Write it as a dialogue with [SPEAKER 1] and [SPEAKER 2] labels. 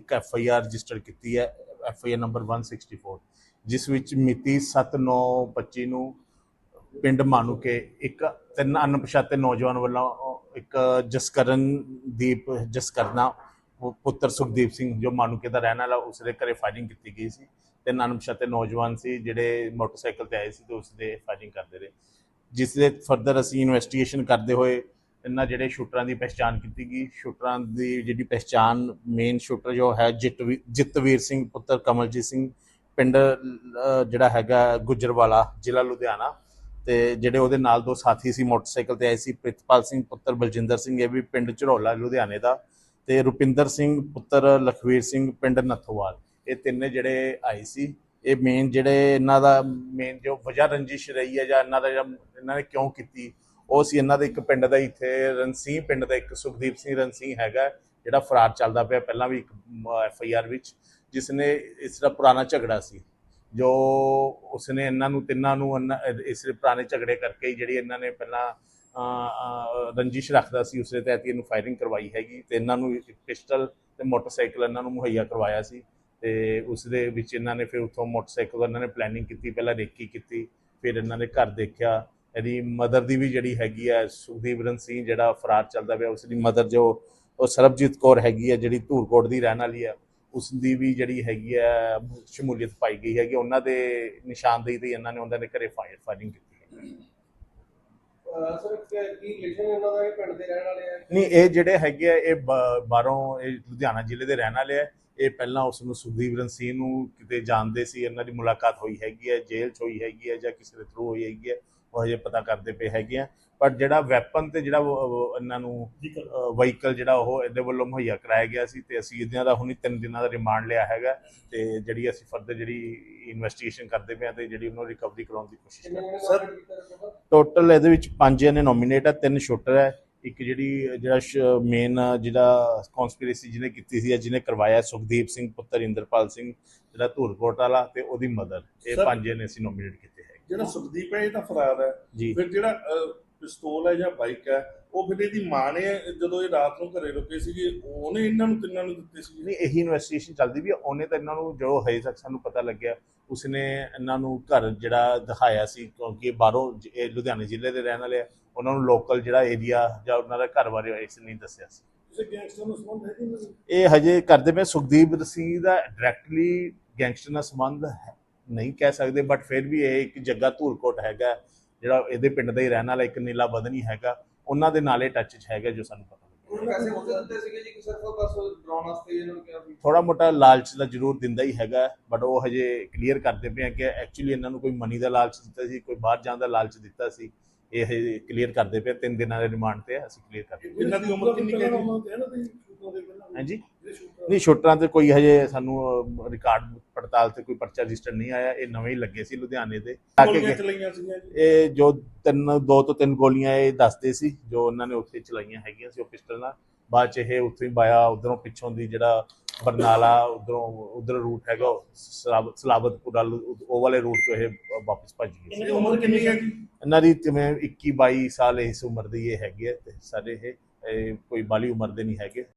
[SPEAKER 1] ਇੱਕ F I R register ਕੀਤੀ ਹੈ, ਐਫ ਆਈ ਆਰ ਨੰਬਰ 164 ਜਿਸ ਵਿੱਚ ਮਿਤੀ 7925 ਨੂੰ ਪਿੰਡ ਮਾਨੂਕੇ ਇੱਕ ਤਿੰਨ ਅਣਪਛਾਤੇ ਨੌਜਵਾਨ ਵੱਲੋਂ ਇੱਕ ਜਸਕਰਨ ਦੀਪ, ਜਸਕਰਨਾ ਪੁੱਤਰ ਸੁਖਦੀਪ ਸਿੰਘ ਜੋ ਮਾਨੂਕੇ ਦਾ ਰਹਿਣ ਵਾਲਾ, ਉਸਦੇ ਘਰੇ ਫਾਇਰਿੰਗ ਕੀਤੀ ਗਈ ਸੀ। ਤਿੰਨ ਅਣਪਛਾਤੇ ਨੌਜਵਾਨ ਸੀ, ਜਿਹੜੇ ਮੋਟਰਸਾਈਕਲ ਤੇ ਆਏ ਸੀ ਤੇ ਉਸਦੇ ਫਾਇਰਿੰਗ ਕਰਦੇ ਰਹੇ। ਜਿਸ ਦੇ ਫਰਦਰ ਅਸੀਂ ਇਨਵੈਸਟੀਗੇਸ਼ਨ ਕਰਦੇ ਹੋਏ ਇਹਨਾਂ ਜਿਹੜੇ ਸ਼ੂਟਰਾਂ ਦੀ ਪਛਾਣ ਕੀਤੀ ਗਈ, ਸ਼ੂਟਰਾਂ ਦੀ ਜਿਹੜੀ ਪਛਾਣ ਮੇਨ ਸ਼ੂਟਰ ਜੋ ਹੈ ਜਿਤਵੀ- ਜਿਤਵੀਰ ਸਿੰਘ, ਪੁੱਤਰ ਕਮਲਜੀਤ ਸਿੰਘ, ਪਿੰਡ ਜਿਹੜਾ ਹੈਗਾ ਗੁਜਰਵਾਲਾ, ਜ਼ਿਲ੍ਹਾ ਲੁਧਿਆਣਾ। ਤੇ ਜਿਹੜੇ ਉਹਦੇ ਨਾਲ ਦੋ ਸਾਥੀ ਸੀ, ਮੋਟਰਸਾਈਕਲ ਤੇ ਆਏ ਸੀ, ਪ੍ਰਿਤਪਾਲ ਸਿੰਘ, ਪੁੱਤਰ ਬਲਜਿੰਦਰ ਸਿੰਘ, ਇਹ ਵੀ ਪਿੰਡ ਝਰੋਲਾ ਲੁਧਿਆਣੇ ਦਾ। ਤੇ ਰੁਪਿੰਦਰ ਸਿੰਘ, ਪੁੱਤਰ ਲਖਵੀਰ ਸਿੰਘ, ਪਿੰਡ ਨੱਥੋਵਾਲ। ਇਹ ਤਿੰਨੇ ਜਿਹੜੇ ਆਏ ਸੀ। ਇਹ ਮੇਨ ਜਿਹੜੇ ਇਹਨਾਂ ਦਾ ਮੇਨ ਜੋ ਵਜ੍ਹਾ ਰੰਜਿਸ਼ ਰਹੀ ਹੈ ਜਾਂ ਇਹਨਾਂ ਦਾ ਜਾਂ ਇਹਨਾਂ ਨੇ ਕਿਉਂ ਕੀਤੀ ਉਹ ਸੀ ਇਹਨਾਂ ਦੇ ਇੱਕ ਪਿੰਡ ਦਾ ਇੱਥੇ ਰਣਸੀਂਹ ਪਿੰਡ ਦਾ ਇੱਕ ਸੁਖਦੀਪ ਸਿੰਘ ਰਣਸੀਂਹ ਹੈਗਾ, ਜਿਹੜਾ ਫਰਾਰ ਚੱਲਦਾ ਪਿਆ ਪਹਿਲਾਂ ਵੀ ਇੱਕ ਐਫ ਆਈ ਆਰ ਵਿੱਚ ਜਿਸ ਨੇ ਇਸ ਦਾ ਪੁਰਾਣਾ ਝਗੜਾ ਸੀ। ਜੋ ਉਸਨੇ ਇਹਨਾਂ ਨੂੰ, ਤਿੰਨਾਂ ਨੂੰ ਇਹਨਾਂ- ਇਸ ਪੁਰਾਣੇ ਝਗੜੇ ਕਰਕੇ ਜਿਹੜੀ ਇਹਨਾਂ ਨੇ ਪਹਿਲਾਂ ਰੰਜਿਸ਼ ਰੱਖਦਾ ਸੀ, ਉਸਦੇ ਤਹਿਤ ਹੀ ਇਹਨੂੰ ਫਾਇਰਿੰਗ ਕਰਵਾਈ ਹੈਗੀ ਤੇ ਇਹਨਾਂ ਨੂੰ ਇੱਕ ਪਿਸਟਲ ਤੇ ਮੋਟਰਸਾਈਕਲ ਇਹਨਾਂ ਨੂੰ ਮੁਹੱਈਆ ਕਰਵਾਇਆ ਸੀ ਤੇ ਉਸ ਦੇ ਵਿੱਚ ਇਹਨਾਂ ਨੇ ਫਿਰ ਉੱਥੋਂ ਮੋਟਰਸਾਈਕਲ ਇਹਨਾਂ ਨੇ ਪਲੈਨਿੰਗ ਕੀਤੀ, ਪਹਿਲਾਂ ਰੇਕੀ ਕੀਤੀ, ਫਿਰ ਇਹਨਾਂ ਨੇ ਘਰ ਦੇਖਿਆ ਇਹਦੀ ਮਦਰ ਦੀ ਵੀ ਜਿਹੜੀ ਹੈਗੀ ਹੈ ਸੁਖਦੀਪ ਰਣ ਸਿੰਘ ਜਿਹੜਾ ਫਰਾਰ ਚੱਲਦਾ ਪਿਆ ਉਸ ਦੀ ਮਦਰ ਜੋ ਉਹ ਸਰਬਜੀਤ ਕੌਰ ਹੈਗੀ ਹੈ ਜਿਹੜੀ ਧੂਰਕੋਟ ਦੀ ਰਹਿਣ ਵਾਲੀ ਹੈ ਉਸ ਦੀ ਵੀ ਜਿਹੜੀ ਹੈਗੀ ਹੈ ਸ਼ਮੂਲੀਅਤ ਪਾਈ ਗਈ ਹੈਗੀ ਉਹਨਾਂ ਦੇ ਨਿਸ਼ਾਨਦੇਹੀ ਤੇ ਇਹਨਾਂ ਨੇ ਉਹਨਾਂ ਦੇ ਘਰੇ ਫਾਇਰ ਫਾਇਰਿੰਗ ਕੀਤੀ ਹੈ।
[SPEAKER 2] ਸਰ ਕੀ ਰਿਲੇਸ਼ਨ ਇਹਨਾਂ ਦਾ? ਇਹ ਪਿੰਡ ਦੇ ਰਹਿਣ ਵਾਲੇ ਆ?
[SPEAKER 1] ਨਹੀਂ ਇਹ ਜਿਹੜੇ ਹੈਗੇ ਆ ਇਹ ਬਾਹਰੋਂ ਇਹ ਲੁਧਿਆਣਾ ਜ਼ਿਲ੍ਹੇ ਦੇ ਰਹਿਣ ਵਾਲੇ ਆ। ਇਹ ਪਹਿਲਾਂ ਉਸ ਨੂੰ ਸੁਖਦੀਪ ਰਣਸੀਹ ਨੂੰ ਕਿਤੇ ਜਾਣਦੇ ਸੀ ਇਹਨਾਂ ਦੀ ਮੁਲਾਕਾਤ ਹੋਈ ਹੈਗੀ ਹੈ ਜੇਲ੍ਹ 'ਚ ਹੋਈ ਹੈਗੀ ਹੈ ਜਾਂ ਕਿਸੇ ਦੇ ਥਰੂ ਹੋਈ ਹੈਗੀ ਹੈ ਉਹ ਹਜੇ ਪਤਾ ਕਰਦੇ ਪਏ ਹੈਗੇ ਆ। ਪਰ ਜਿਹੜਾ ਵੈਪਨ ਤੇ ਜਿਹੜਾ ਇਹਨਾਂ ਨੂੰ ਵਹੀਕਲ ਜਿਹੜਾ ਉਹ ਇਹਦੇ ਵੱਲੋਂ ਮੁਹੱਈਆ ਕਰਾਇਆ ਗਿਆ ਸੀ ਤੇ ਅਸੀਂ ਇਹਨਾਂ ਦਾ ਹੁਣੀ ਤਿੰਨ ਦਿਨਾਂ ਦਾ ਰਿਮਾਂਡ ਲਿਆ ਹੈਗਾ ਤੇ ਜਿਹੜੀ ਅਸੀਂ ਫਰਦਰ ਜਿਹੜੀ ਇਨਵੈਸਟੀਗੇਸ਼ਨ ਕਰਦੇ ਪਏ ਆ ਤੇ ਜਿਹੜੀ ਉਹਨੂੰ ਰਿਕਵਰੀ ਕਰਾਉਣ ਦੀ ਕੋਸ਼ਿਸ਼ ਕਰ।
[SPEAKER 2] ਨਾਮ ਕੀਤਾ ਰਿਹਾ
[SPEAKER 1] ਟੋਟਲ ਇਹਦੇ ਵਿੱਚ ਪੰਜ ਜਣੇ ਨੋਮੀਨੇਟ ਹੈ ਤਿੰਨ ਸ਼ੂਟਰ ਹੈ ਇੱਕ ਜਿਹੜੀ ਜਿਹੜਾ ਮੇਨ ਜਿਹੜਾ ਕਨਸਪੀਰੇਸੀ ਜਿਹਨੇ ਕੀਤੀ ਸੀ ਜਿਹਨੇ ਕਰਵਾਇਆ ਸੁਖਦੀਪ ਸਿੰਘ ਪੁੱਤਰ ਇੰਦਰਪਾਲ ਸਿੰਘ ਜਿਹੜਾ ਧੂਰਕੋਟ ਵਾਲਾ ਤੇ ਉਹਦੀ ਮਦਰ ਇਹ ਪੰਜ ਜਣੇ ਅਸੀਂ ਨੋਮੀਨੇਟ
[SPEAKER 3] ਜਿਹੜਾ ਸੁਖਦੀਪ ਹੈ ਇਹ ਤਾਂ ਫਰਾਰ ਹੈ। ਫਿਰ ਜਿਹੜਾ ਪਿਸਤੌਲ ਹੈ ਜਾਂ ਬਾਈਕ ਹੈ ਉਹ ਫਿਰ ਇਹਦੀ ਮਾਂ ਨੇ ਜਦੋਂ ਇਹ ਰਾਤ ਨੂੰ ਘਰੇ ਰੁਕੇ ਸੀਗੇ ਉਹਨੇ ਇਹਨਾਂ ਨੂੰ ਤਿੰਨਾਂ ਨੂੰ ਦਿੱਤੇ ਸੀ
[SPEAKER 1] ਨਹੀਂ ਇਹੀ ਇਨਵੈਸਟੀਗੇਸ਼ਨ ਚੱਲਦੀ ਵੀ। ਉਹਨੇ ਤਾਂ ਇਹਨਾਂ ਨੂੰ ਜੋ ਹਜੇ ਤੱਕ ਸਾਨੂੰ ਪਤਾ ਲੱਗਿਆ ਉਸਨੇ ਇਹਨਾਂ ਨੂੰ ਘਰ ਜਿਹੜਾ ਦਿਖਾਇਆ ਸੀ ਕਿਉਂਕਿ ਬਾਹਰੋਂ ਇਹ ਲੁਧਿਆਣੇ ਜ਼ਿਲ੍ਹੇ ਦੇ ਰਹਿਣ ਵਾਲੇ ਆ। ਉਹਨਾਂ ਨੂੰ ਲੋਕਲ ਜਿਹੜਾ ਏਰੀਆ ਜਾਂ ਉਹਨਾਂ ਦਾ ਘਰ ਬਾਰੇ ਇਸ ਨਹੀਂ ਦੱਸਿਆ ਸੀ। ਇਹ ਹਜੇ ਕਰਦੇ ਪਏ ਸੁਖਦੀਪ ਸਿੰਘ ਦਾ ਡਾਇਰੈਕਟਲੀ ਗੈਂਗਸਟਰ ਨਾਲ ਸੰਬੰਧ ਹੈ- ਨਹੀਂ ਕਹਿ ਸਕਦੇ ਬਟ ਫਿਰ ਵੀ ਇਹ ਇੱਕ ਜੱਗਾ ਧੂਲਕੋਟ ਹੈਗਾ ਜਿਹੜਾ ਇਹਦੇ ਪਿੰਡ ਦਾ ਹੀ ਰਹਿਣ ਵਾਲਾ ਇੱਕ ਨੀਲਾ ਬਦਨੀ ਹੈਗਾ ਉਹਨਾਂ ਦੇ ਨਾਲੇ ਟੱਚ 'ਚ ਹੈਗਾ ਜੋ ਸਾਨੂੰ ਪਤਾ ਲੱਗਿਆ
[SPEAKER 2] ਉਹਨੂੰ ਪੈਸੇ ਮੁੱਦੇ ਦਿੱਤੇ ਸੀਗੇ ਜੀ ਕਿ ਸਿਰਫ ਬਸ ਡਰਾਉਣ ਵਾਸਤੇ ਇਹਨਾਂ ਨੂੰ ਕਿਹਾ ਵੀ
[SPEAKER 1] ਥੋੜਾ ਮੋਟਾ ਲਾਲਚ ਦਾ ਜ਼ਰੂਰ ਦਿੰਦਾ ਹੀ ਹੈਗਾ ਬਟ ਉਹ ਹਜੇ ਕਲੀਅਰ ਕਰਦੇ ਪਏ ਆ ਕਿ ਐਕਚੁਅਲੀ ਇਹਨਾਂ ਨੂੰ ਕੋਈ ਮਨੀ ਦਾ ਲਾਲਚ ਦਿੱਤਾ ਸੀ ਕੋਈ ਬਾਹਰ ਜਾਣ ਦਾ ਲਾਲਚ ਦਿੱਤਾ ਸੀ ਇਹ ਹਜੇ ਕਲੀਅਰ ਕਰਦੇ ਪਏ ਤਿੰਨ ਦਿਨਾਂ ਦੇ ਰਿਮਾਂਡ ਤੇ ਆ, ਅਸੀਂ ਕਲੀਅਰ ਕਰਦੇ
[SPEAKER 3] ਇਹਨਾਂ ਦੀ ਉਮਰ ਕਿੰਨੀ ਕੁ ਹੈ ਜੀ?
[SPEAKER 1] ਹਾਂ। ਹਾਂਜੀ ਨਹੀਂ ਸ਼ੂਟਰਾਂ ਤੇ ਕੋਈ ਹਜੇ ਸਾਨੂੰ ਰਿਕਾਰਡ ਪੜਤਾਲ ਤੇ ਕੋਈ ਪਰਚਾ ਰਜਿਸਟਰ ਨਹੀਂ ਆਇਆ ਇਹ ਨਵੇਂ ਹੀ ਲੱਗੇ ਸੀ ਲੁਧਿਆਣੇ ਦੇ। ਆ ਕੇ
[SPEAKER 3] ਗੋਲੀਆਂ
[SPEAKER 1] ਗਏ।
[SPEAKER 3] ਚਲਾਈਆਂ ਸੀਗੀਆਂ ਜੀ?
[SPEAKER 1] ਇਹ ਜੋ ਤਿੰਨ ਦੋ ਤੋਂ ਤਿੰਨ ਗੋਲੀਆਂ ਇਹ ਦੱਸਦੇ ਸੀ ਜੋ ਉਹਨਾਂ ਨੇ ਉੱਥੇ ਚਲਾਈਆਂ ਹੈਗੀਆਂ ਸੀ ਉਹ ਪਿਸਟਲ ਨਾਲ। ਬਾਅਦ ਚ ਇਹ ਉੱਥੇ ਹੀ ਬਾਇਆ ਉਧਰੋਂ ਪਿੱਛੋਂ ਦੀ ਜਿਹੜਾ ਬਰਨਾਲਾ ਉਧਰੋਂ ਉਧਰ ਰੂਟ ਹੈਗਾ ਉਹ ਸਲਾਬ- ਸਲਾਬਤਪੁਰਾ ਲੁ- ਉਹ ਵਾਲੇ ਰੂਟ ਤੋਂ ਇਹ ਵਾਪਸ ਭੱਜ ਗਏ ਸੀ।
[SPEAKER 3] ਇਹਦੀ ਉਮਰ ਕਿੰਨੀ ਹੈ ਜੀ?
[SPEAKER 1] ਇਹਨਾਂ ਦੀ ਜਿਵੇਂ 21 22 ਸਾਲ ਇਸ ਉਮਰ ਦੀ ਇਹ ਹੈਗੀ ਹੈ ਤੇ ਇਹ ਇਹ ਕੋਈ ਬਾਲੀ ਉਮਰ ਦੇ ਨਹੀਂ ਹੈਗੇ।